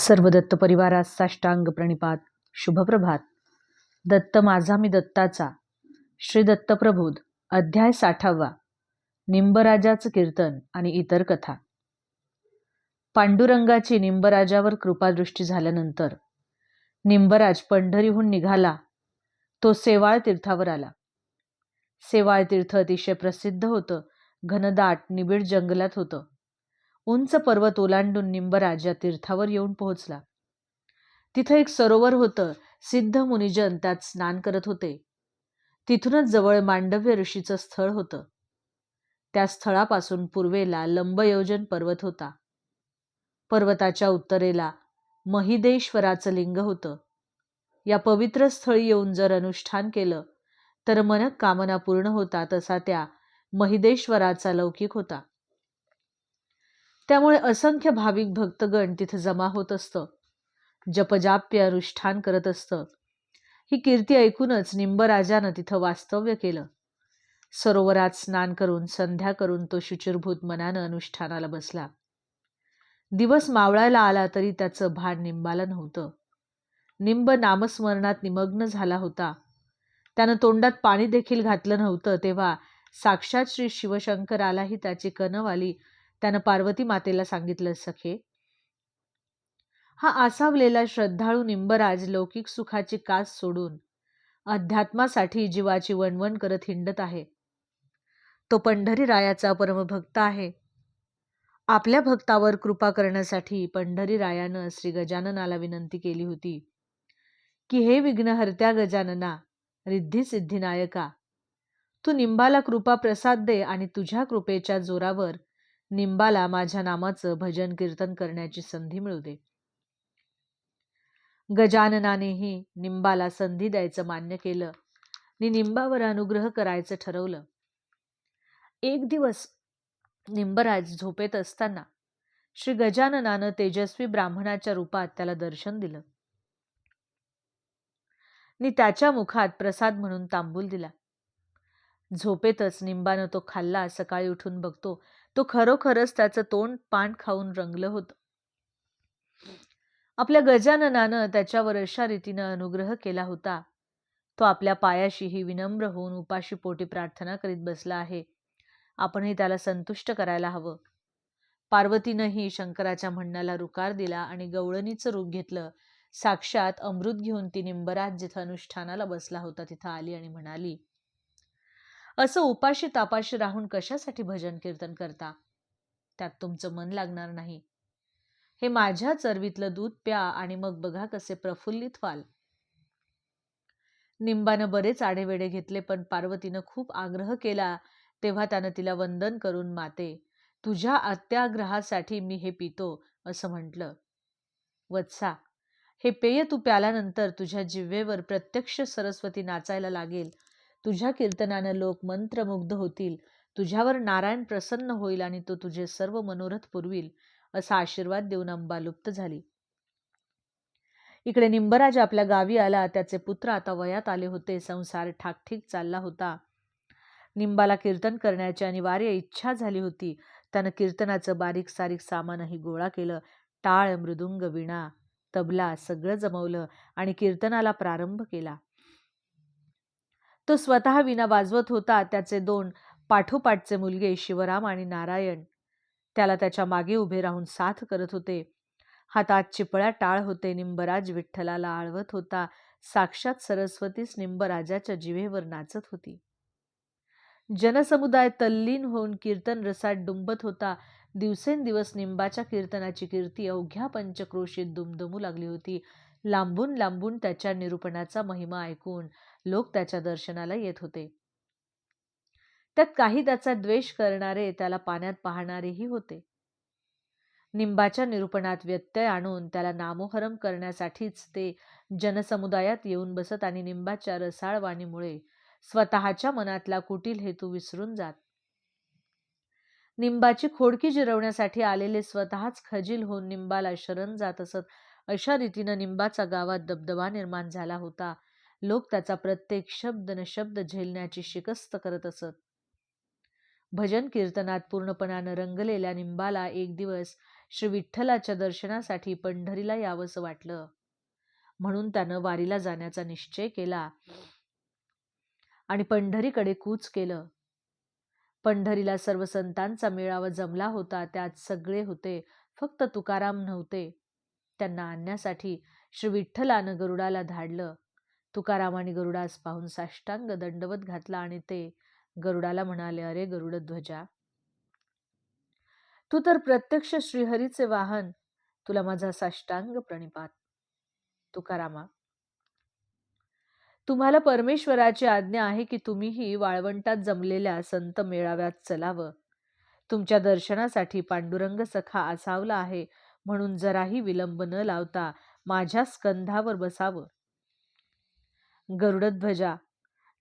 सर्व दत्त परिवारास साष्टांग प्रणिपात. शुभप्रभात. दत्त माझा मी दत्ताचा. श्री दत्तप्रबोध अध्याय साठावा. निंबराजाचं कीर्तन आणि इतर कथा. पांडुरंगाची निंबराजावर कृपादृष्टी झाल्यानंतर निंबराज पंढरीहून निघाला. तो सेवाळ तीर्थावर आला. सेवाळ तीर्थ अतिशय प्रसिद्ध होतं. घनदाट निबिड जंगलात होतं. उंच पर्वत ओलांडून निंबराज या तीर्थावर येऊन पोहोचला. तिथं एक सरोवर होतं. सिद्ध मुनिजन त्यात स्नान करत होते. तिथूनच जवळ मांडव्य ऋषीचं स्थळ होतं. त्या स्थळापासून पूर्वेला लंबयोजन पर्वत होता. पर्वताच्या उत्तरेला महिदेश्वराचं लिंग होतं. या पवित्र स्थळी येऊन जर अनुष्ठान केलं तर मनक कामना पूर्ण होता तसा त्या महिदेश्वराचा लौकिक होता. त्यामुळे असंख्य भाविक भक्तगण तिथं जमा होत असतं. जपजाप्य अनुष्ठान करत असतं. ही कीर्ती ऐकूनच निंबराजानं तिथं वास्तव्य केलं. सरोवरात स्नान करून संध्या करून तो शुचिरभूत मनानं अनुष्ठानाला बसला. दिवस मावळायला आला तरी त्याचं भान निंबाला नव्हतं. निंब नामस्मरणात निमग्न झाला होता. त्यानं तोंडात पाणी देखील घातलं नव्हतं तेव्हा साक्षात श्री शिवशंकरालाही त्याची कनव आली त्यानं पार्वती मातेला सांगितलं सखे हा आसावलेला श्रद्धाळू निंबराज लौकिक सुखाची कास सोडून अध्यात्मासाठी जीवाची वणवण करत हिंडत आहे. तो पंढरी रायाचा परमभक्त आहे. आपल्या भक्तावर कृपा करण्यासाठी पंढरी रायानं श्री गजाननाला विनंती केली होती की हे विघ्नहर्त्या गजानना रिद्धी सिद्धिनायका तू निंबाला कृपा प्रसाद दे आणि तुझ्या कृपेच्या जोरावर निंबाला माझ्या नामाचं भजन कीर्तन करण्याची संधी मिळू दे. गजाननानेही निंबाला संधी द्यायचं मान्य केलं. निंबावर अनुग्रह करायचं ठरवलं. एक दिवस निंबराज झोपेत असताना श्री गजाननानं तेजस्वी ब्राह्मणाच्या रूपात त्याला दर्शन दिलं. नि त्याच्या मुखात प्रसाद म्हणून तांबूल दिला. झोपेतच निंबानं तो खाल्ला. सकाळी उठून बघतो तो खरोखरच त्याचं तोंड पान खाऊन रंगलं होतं. आपल्या गजाननानं त्याच्यावर अशा रीतीनं अनुग्रह केला होता. तो आपल्या पायाशीही विनम्र होऊन उपाशी पोटी प्रार्थना करीत बसला आहे. आपणही त्याला संतुष्ट करायला हवं. पार्वतीनंही शंकराच्या म्हणण्याला रुकार दिला आणि गवळणीचं रूप घेतलं. साक्षात अमृत घेऊन ती निंबराज जिथं अनुष्ठानाला बसला होता तिथं आली आणि म्हणाली असं उपाशी तापाशी राहून कशासाठी भजन कीर्तन करता? त्यात तुमचं मन लागणार नाही. हे माझ्या चरवीतलं दूध प्या आणि मग बघा कसे प्रफुल्लित व्हाल. निंबानं बरेच आढेवेढे घेतले पण पार्वतीनं खूप आग्रह केला तेव्हा त्यानं तिला वंदन करून माते तुझ्या अत्याग्रहासाठी मी हे पितो असं म्हटलं. वत्सा हे पेय तू प्याल्यानंतर तुझ्या जिव्हेवर प्रत्यक्ष सरस्वती नाचायला लागेल तुझ्या कीर्तनानं लोक मंत्रमुग्ध होतील. तुझ्यावर नारायण प्रसन्न होईल आणि तो तुझे सर्व मनोरथ पुरवील असा आशीर्वाद देऊन अंबा लुप्त झाली. इकडे निंबराज आपल्या गावी आला. त्याचे पुत्र आता वयात आले होते. संसार ठाकठीक चालला होता. निंबाला कीर्तन करण्याची अनिवार्य इच्छा झाली होती. त्यानं कीर्तनाचं बारीक सारीक सामानही गोळा केलं. टाळ मृदुंग विणा तबला सगळं जमवलं आणि कीर्तनाला प्रारंभ केला. तो स्वतः विना वाजवत होता त्याचे दोन पाठोपाठचे मुलगे शिवराम आणि नारायण. त्याला त्याच्यामागे उभे राहून साथ करत होते. हातात चिपळ्या टाळ होते. निंबराज विठ्ठलाला आळवत होता. साक्षात सरस्वतीच निंबराजाच्या जिवेवर नाचत होती. जनसमुदाय तल्लीन होऊन कीर्तन रसात डुंबत होता. दिवसेंदिवस निंबाच्या कीर्तनाची कीर्ती अवघ्या पंचक्रोशीत दुमदुमू लागली होती. लांबून लांबून त्याच्या निरूपणाचा महिमा ऐकून लोक त्याच्या दर्शनाला येत होते. त्यात काही त्याचा द्वेष करणारे त्याला पाण्यात पाहणारेही होते. निंबाच्या निरूपणात व्यत्यय आणून त्याला नामोहरम करण्यासाठीच ते जनसमुदायात येऊन बसत आणि निंबाच्या रसाळवाणीमुळे स्वतःच्या मनातला कुटील हेतू विसरून जात. निंबाची खोडकी जिरवण्यासाठी आलेले स्वतःच खजील होऊन निंबाला शरण जात असत. अशा रीतीनं निंबाचा गावात दबदबा निर्माण झाला होता. लोक त्याचा प्रत्येक शब्द न शब्द झेलण्याची शिकस्त करत असत. भजन कीर्तनात पूर्णपणानं रंगलेल्या निंबाला एक दिवस श्री विठ्ठलाच्या दर्शनासाठी पंढरीला यावंसं वाटलं. म्हणून त्यानं वारीला जाण्याचा निश्चय केला आणि पंढरीकडे कूच केलं. पंढरीला सर्व संतांचा मेळावा जमला होता त्यात सगळे होते फक्त तुकाराम नव्हते. त्यांना आणण्यासाठी श्री विठ्ठलानं गरुडाला धाडलं. तुकारामाने गरुडास पाहून साष्टांग दंडवत घातला आणि ते गरुडाला म्हणाले अरे गरुड ध्वजा तू तर प्रत्यक्ष श्रीहरीचे वाहन तुला माझा साष्टांग प्रणिपात. तुकारामा तुम्हाला परमेश्वराची आज्ञा आहे की तुम्हीही वाळवंटात जमलेल्या संत मेळाव्यात चलावं. तुमच्या दर्शनासाठी पांडुरंग सखा असावला आहे म्हणून जराही विलंब न लावता माझ्या स्कंधावर बसावं. गरुडध्वजा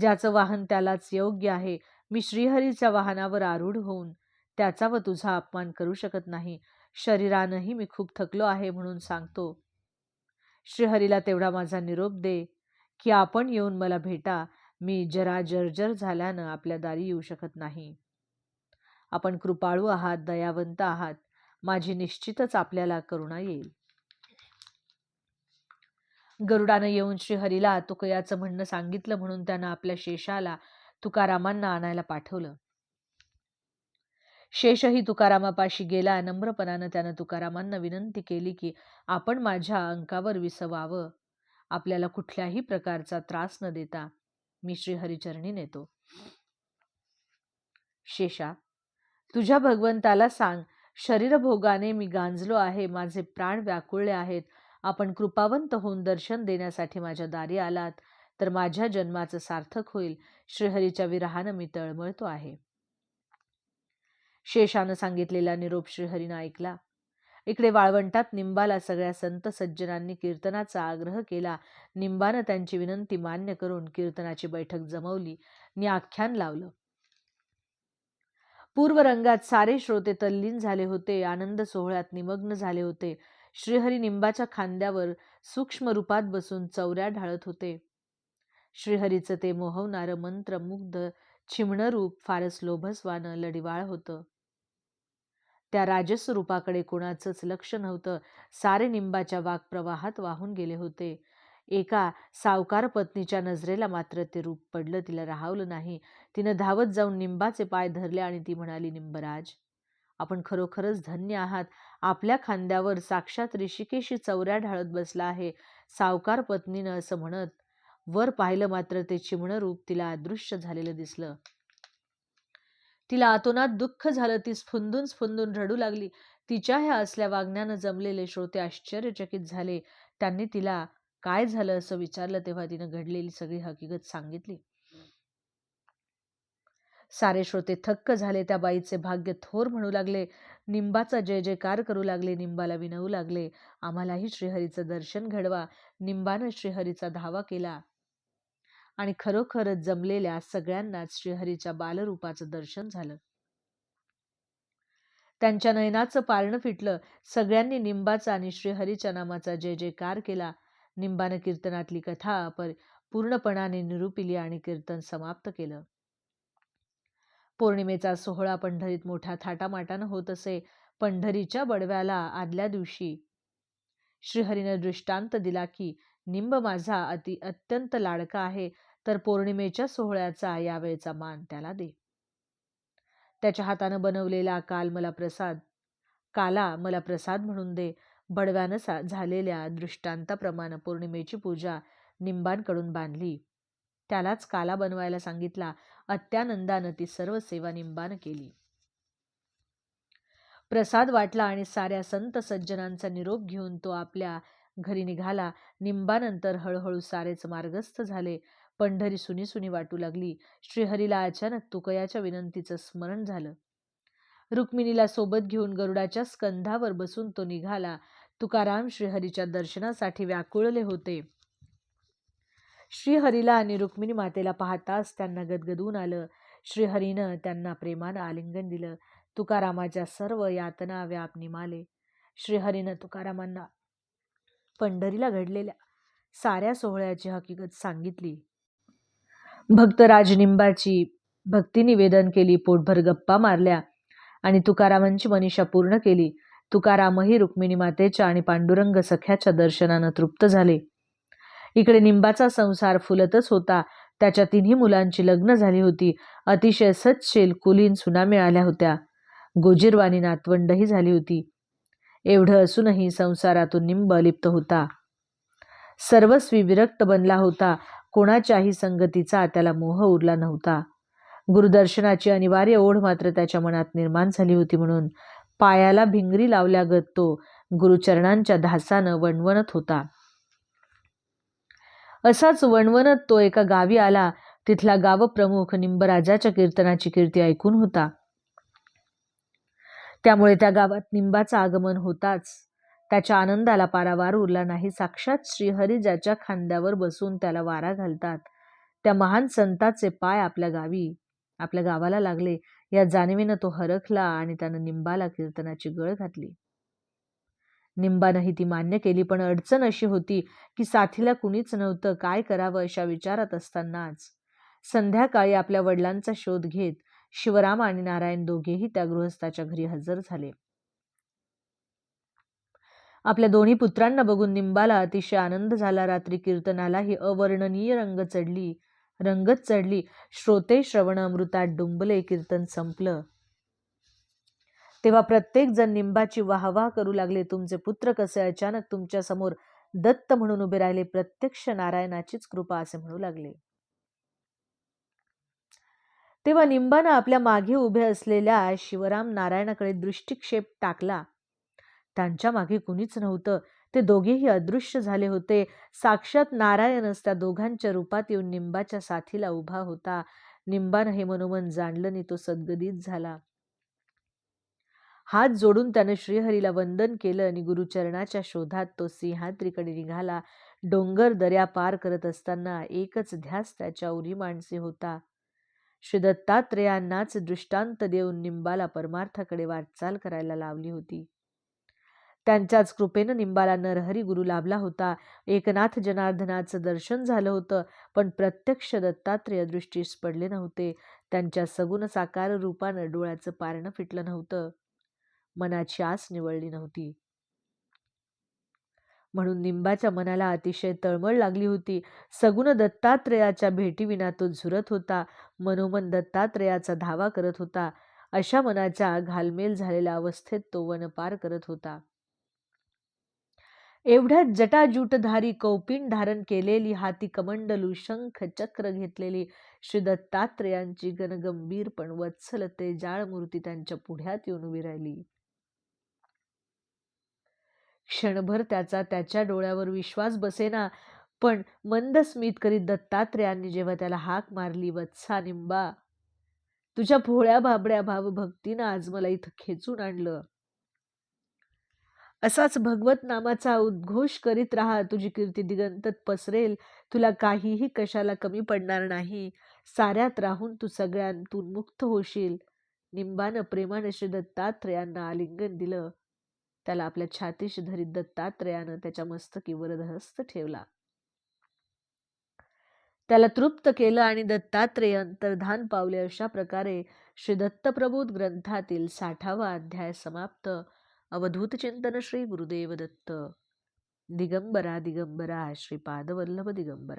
ज्याचं वाहन त्यालाच योग्य आहे मी श्रीहरीच्या वाहनावर आरूढ होऊन त्याचा व तुझा अपमान करू शकत नाही. शरीरानंही मी खूप थकलो आहे म्हणून सांगतो. श्रीहरीला तेवढा माझा निरोप दे की आपण येऊन मला भेटा. मी जरा जर्जर झाल्यानं आपल्या दारी येऊ शकत नाही. आपण कृपाळू आहात दयावंत आहात. माझी निश्चितच आपल्याला करुणा येईल. गरुडानं येऊन श्रीहरीला तुकयाचं म्हणणं सांगितलं म्हणून त्यानं आपल्या शेषाला तुकारामांना आणायला पाठवलं. शेषही तुकारामापाशी गेला नम्रपणानं त्यानं तुकारामांना विनंती केली की आपण माझ्या अंकावर विसवावं. आपल्याला कुठल्याही प्रकारचा त्रास न देता मी श्रीहरिचरणी नेतो. शेषा तुझ्या भगवंताला सांग शरीरभोगाने मी गांजलो आहे माझे प्राण व्याकुळले आहेत. आपण कृपावंत होऊन दर्शन देण्यासाठी माझ्या दारी आलात तर माझ्या जन्माचं सार्थक होईल. श्रीहरीच्या विरहानं मी तळमळतो आहे. शेषानं सांगितलेला निरोप श्रीहरीनं ऐकला. इकडे वाळवंटात निंबाला सगळ्या संत सज्जनांनी कीर्तनाचा आग्रह केला. निंबानं त्यांची विनंती मान्य करून कीर्तनाची बैठक जमवली. नि आख्यान लावलं. पूर्वरंगात सारे श्रोते तल्लीन झाले होते आनंद सोहळ्यात निमग्न झाले होते. श्रीहरी निंबाच्या खांद्यावर सूक्ष्म रूपात बसून चौऱ्या ढाळत होते. श्रीहरीचं ते मोहवणारं मंत्रमुग्ध चिमणं रूप फारच लोभसवानं लढिवाळ होतं. त्या राजस रूपाकडे कोणाचंच लक्ष नव्हतं. सारे निंबाच्या वाक्प्रवाहात वाहून गेले होते. एका सावकार पत्नीच्या नजरेला मात्र ते रूप पडलं तिला राहावलं नाही. तिनं धावत जाऊन निंबाचे पाय धरले आणि ती म्हणाली निंबराज आपण खरोखरच धन्य आहात. आपल्या खांद्यावर साक्षात ऋषिकेशी चौऱ्या ढाळत बसला आहे. सावकार पत्नीनं असं म्हणत वर पाहिलं मात्र ते चिमणं रूप तिला अदृश्य झालेलं दिसलं. तिला आतोनात दुःख झालं. ती स्फुंदून स्फुंदून रडू लागली. तिच्या ह्या असल्या वागण्यानं जमलेले श्रोते आश्चर्यचकित झाले. त्यांनी तिला काय झालं असं विचारलं तेव्हा तिनं घडलेली सगळी हकीकत सांगितली. सारे श्रोते थक्क झाले त्या बाईचे भाग्य थोर म्हणू लागले निंबाचा जय जयकार करू लागले निंबाला विनवू लागले. आम्हालाही श्रीहरीचं दर्शन घडवा निंबानं श्रीहरीचा धावा केला. आणि खरोखरच जमलेल्या सगळ्यांनाच श्रीहरीच्या बालरूपाचं दर्शन झालं. त्यांच्या नयनाचं पारणं फिटलं सगळ्यांनी निंबाचा आणि श्रीहरीच्या नामाचा जय जयकार केला. निंबानं कीर्तनातली कथा पर पूर्णपणाने निरूपिली आणि कीर्तन समाप्त केलं. पौर्णिमेचा सोहळा पंढरीत मोठ्या थाटामाटानं होत असे पंढरीच्या बडव्याला आदल्या दिवशी श्रीहरीनं दृष्टांत दिला की निंब माझा अति अत्यंत लाडका आहे तर पौर्णिमेच्या सोहळ्याचा यावेळचा मान त्याला दे. त्याच्या हातानं बनवलेला काल मला प्रसाद काला मला प्रसाद म्हणून दे बडव्यानं झालेल्या दृष्टांताप्रमाणे पौर्णिमेची पूजा निंबांकडून बांधली. त्यालाच काला बनवायला सांगितला. अत्यानंदानं ती सर्व सेवा निंबानं केली. प्रसाद वाटला आणि साऱ्या संत सज्जनांचा निरोप घेऊन तो आपल्या घरी निघाला. निंबानंतर हळूहळू सारेच मार्गस्थ झाले. पंढरी सुनी सुनी वाटू लागली. श्रीहरीला अचानक तुकयाच्या विनंतीचं स्मरण झालं. रुक्मिणीला सोबत घेऊन गरुडाच्या स्कंधावर बसून तो निघाला. तुकाराम श्रीहरीच्या दर्शनासाठी व्याकुळले होते. श्रीहरीला आणि रुक्मिणी मातेला पाहताच त्यांना गदगदून आलं. श्रीहरीनं त्यांना प्रेमानं आलिंगन दिलं. तुकारामाच्या सर्व यातना व्याप निमाले. श्रीहरीनं तुकारामांना पंढरीला घडलेल्या साऱ्या सोहळ्याची हकीकत सांगितली. भक्त राजनिंबाची भक्ती निवेदन केली पोटभर गप्पा मारल्या आणि तुकारामांची मनीषा पूर्ण केली. तुकारामही रुक्मिणी मातेच्या आणि पांडुरंग सख्याच्या दर्शनानं तृप्त झाले. इकडे निंबाचा संसार फुलतच होता. त्याच्या तिन्ही मुलांची लग्न झाली होती. अतिशय सत्शील कुलीन सुना मिळाल्या होत्या. गोजीरवाणी नातवंडही झाली होती. एवढं असूनही संसारातून निंब लिप्त होता. सर्वस्वी विरक्त बनला होता. कोणाच्याही संगतीचा त्याला मोह उरला नव्हता. गुरुदर्शनाची अनिवार्य ओढ मात्र त्याच्या मनात निर्माण झाली होती म्हणून पायाला भिंगरी लावल्यागत तो. गुरुचरणांच्या धासानं वणवणत होता. असाच वणवणत तो एका गावी आला. तिथला गावप्रमुख निंबराजाच्या कीर्तनाची कीर्ती ऐकून होता. त्यामुळे त्या गावात निंबाचं आगमन होताच. त्याच्या आनंदाला पारावार उरला नाही. साक्षात श्रीहरिजाच्या खांद्यावर बसून त्याला वारा घालतात. त्या महान संताचे पाय आपल्या गावी आपल्या गावाला लागले. या जाणीवेनं तो हरखला आणि त्यानं निंबाला कीर्तनाची गळ घातली. निंबानंही ती मान्य केली पण अडचण अशी होती की साथीला कुणीच नव्हतं काय करावं अशा विचारात असतानाच. संध्याकाळी आपल्या वडिलांचा शोध घेत शिवराम आणि नारायण दोघेही त्या गृहस्थाच्या घरी हजर झाले. आपल्या दोन्ही पुत्रांना बघून निंबाला अतिशय आनंद झाला. रात्री कीर्तनाला ही अवर्णनीय रंग चढली. रंगत चढली. श्रोते श्रवण अमृतात डुंबले कीर्तन संपलं. तेव्हा प्रत्येक जण निंबाची वाहवाह करू लागले. तुमचे पुत्र कसे? अचानक तुमच्यासमोर दत्त म्हणून उभे राहिले. प्रत्यक्ष नारायणाचीच कृपा असे म्हणू लागले. तेव्हा निंबानं आपल्या मागे उभे असलेल्या शिवराम नारायणाकडे दृष्टिक्षेप टाकला. त्यांच्या मागे कुणीच नव्हतं. ते दोघेही अदृश्य झाले होते. साक्षात नारायणच त्या दोघांच्या रूपात येऊन निंबाच्या साथीला उभा होता. निंबानं हे मनोमन जाणलं नि तो सद्गदित झाला. हात जोडून त्याने श्रीहरीला वंदन केलं आणि गुरुचरणाच्या शोधात तो सिंहाद्रीकडे निघाला. डोंगर दर्या पार करत असताना एकच ध्यास त्याच्या उरी माणसे होता. श्री दत्तात्रेयांनाच दृष्टांत देऊन निंबाला परमार्थाकडे वाटचाल करायला लावली होती. त्यांच्याच कृपेनं निंबाला नरहरी गुरु लाभला होता. एकनाथ जनार्दनाचं दर्शन झालं होतं पण प्रत्यक्ष दत्तात्रेय दृष्टीस पडले नव्हते. त्यांच्या सगुण साकार रूपानं डोळ्याचं पारणं फिटलं नव्हतं. मनाची आस निवळली नव्हती. म्हणून निंबाच्या मनाला अतिशय तळमळ लागली होती. सगुण दत्तात्रेयाच्या भेटीविना तो झुरत होता. मनोमन दत्तात्रेयाचा धावा करत होता. अशा मनाच्या घालमेल झालेल्या अवस्थेत तो वन पार करत होता. एवढ्यात जटाजूटधारी कौपिन धारण केलेली हाती कमंडलू शंख चक्र घेतलेली श्री दत्तात्रेयांची गणगंभीर पण वत्सल तेजाळ मूर्ती त्यांच्या पुढ्यात येऊन उभी राहिली. क्षणभर त्याचा त्याच्या डोळ्यावर विश्वास बसेना पण मंद स्मित करीत दत्तात्रेयांनी जेव्हा त्याला हाक मारली वत्सा निंबा तुझ्या भोळ्या बाबड्या भावभक्तीनं आज मला इथं खेचून आणलं. असाच भगवत नामाचा उद्घोष करीत राहा. तुझी कीर्ती दिगंतत पसरेल. तुला काहीही कशाला कमी पडणार नाही. साऱ्यात राहून तू सगळ्यांतून मुक्त होशील. निंबानं प्रेमानं श्री दत्तात्रेयांना आलिंगन दिलं. त्याला आपल्या छातीशी धरीत दत्तात्रेयानं त्याच्या मस्तकीवर हस्त ठेवला. त्याला तृप्त केलं आणि दत्तात्रेय अंतर्धान पावले. अशा प्रकारे श्री दत्तप्रबोध ग्रंथातील साठावा अध्याय समाप्त. ಅವಧೂತ ಚಿಂತನ ಶ್ರೀ ಗುರುದೇವದತ್ತ. ದಿಗಂಬರ ದಿಗಂಬರ ಶ್ರೀ ಪಾದವಲ್ಲಭ ದಿಗಂಬರ.